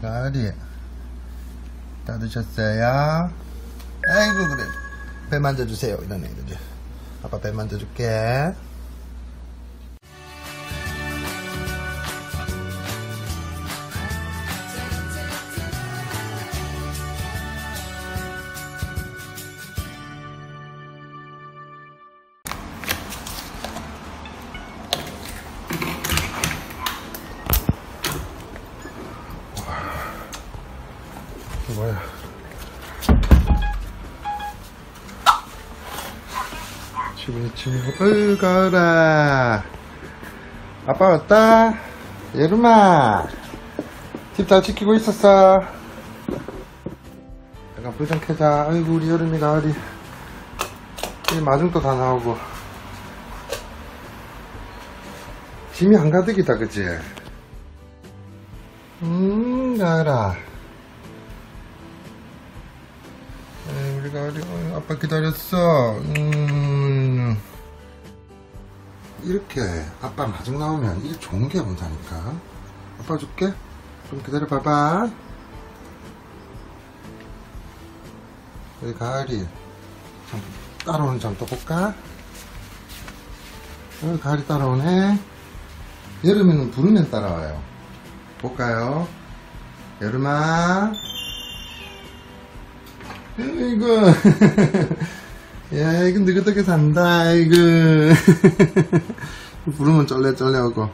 다. 드셨어요? 아이고 그래. 배 만져주세요. 이런 애들이 아빠 배 만져줄게 뭐야. 집에 집에 가을아. 아빠 왔다. 여름아. 집 잘 지키고 있었어. 약간 불좀 켜자. 아이고 우리 여름이 가을이. 이 마중도 다 나오고. 짐이 한가득이다 그치? 음 가을아 우리 어, 아빠 기다렸어. 음. 이렇게 아빠 마중 나오면 이게 좋은 게 온다니까. 아빠 줄게. 좀 기다려 봐봐. 우리 가을이 좀 따라오는 점또 볼까? 어, 가을이 따라오네. 여름에는 부르면 따라와요. 볼까요? 여름아 이거 야 이거 느긋하게 산다 이거 부르면 쩔레쩔레하고.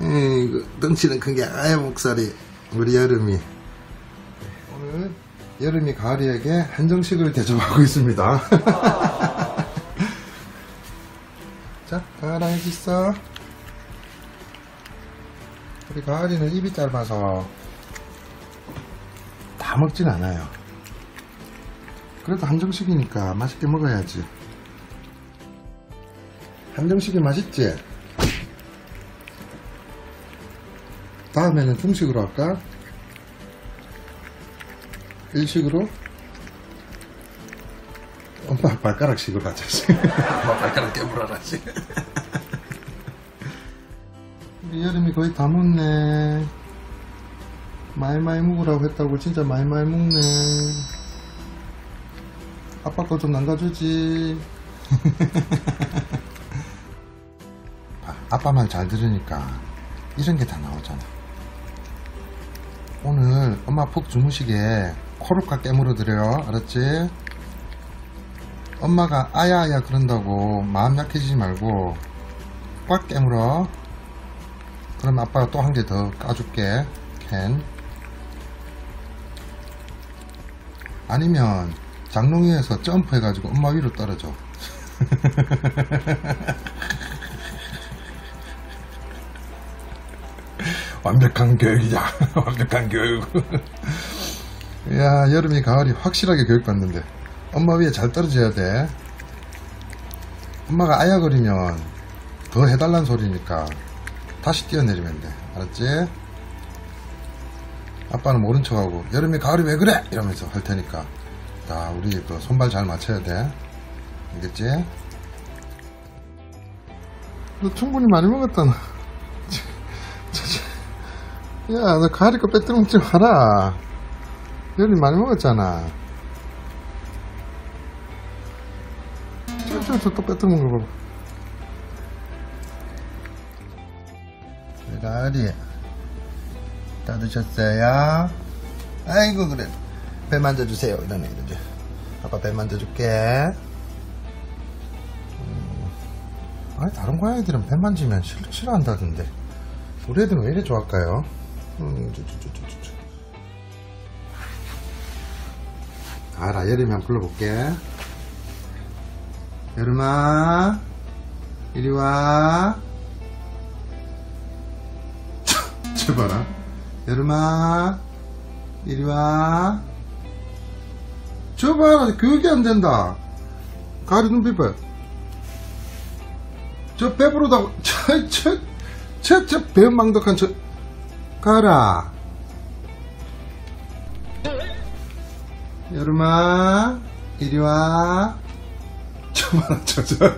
이거 덩치는 큰 게 아예 목살이 우리 여름이. 오늘 여름이 가을이에게 한정식을 대접하고 있습니다. 자 가을아 여기 있어. 우리 가을이는 입이 짧아서 다 먹진 않아요 그래도 한정식이니까 맛있게 먹어야지. 한정식이 맛있지? 다음에는 중식으로 할까? 일식으로? 엄마 발가락식으로 하자. 엄마 발가락 깨물어라지. 우리 여름이 거의 다 먹네. 많이 많이 먹으라고 했다고 진짜 많이 많이 먹네. 아빠 거 좀 남겨주지. 아빠 말 잘 들으니까 이런 게 다 나오잖아. 오늘 엄마 푹 주무시게 꽉 깨물어 드려요. 알았지? 엄마가 아야아야 그런다고 마음 약해지지 말고 꽉 깨물어. 그럼 아빠가 또 한 개 더 까줄게. 캔. 아니면 장롱위에서 점프해가지고 엄마 위로 떨어져. 완벽한 교육이야. 완벽한 교육. 야, 여름이 가을이 확실하게 교육받는데. 엄마 위에 잘 떨어져야 돼. 엄마가 아야거리면 더 해달란 소리니까 다시 뛰어내리면 돼. 알았지? 아빠는 모른 척하고 여름이 가을이 왜 그래? 이러면서 할 테니까 자 우리 그 손발 잘 맞춰야 돼 알겠지? 너 충분히 많이 먹었다 너 야, 너 가리 거 빼뜨려 먹지 마라. 여름이 많이 먹었잖아. 저, 저, 저, 또 빼뜨려 먹는 거 봐봐. 가을이 다 드셨어요? 아이고 그래 배 만져주세요. 이런 애들이 아빠 배 만져줄게. 음, 아니 다른 고양이들은 배 만지면 싫, 싫어한다던데. 우리 애들은 왜 이래 좋아할까요? 음. 알아 여름이 한번 불러볼게. 여름아 이리 와. 저 봐라 여름아 이리 와. 저 봐라 그게 안 된다. 가리 눈빛 봐. 저 배부르다고 저저저저 배망덕한 저 가라. 여름아 이리 와. 저 봐라 저저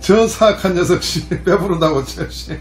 저 사악한 녀석 씨 배부른다고 저씨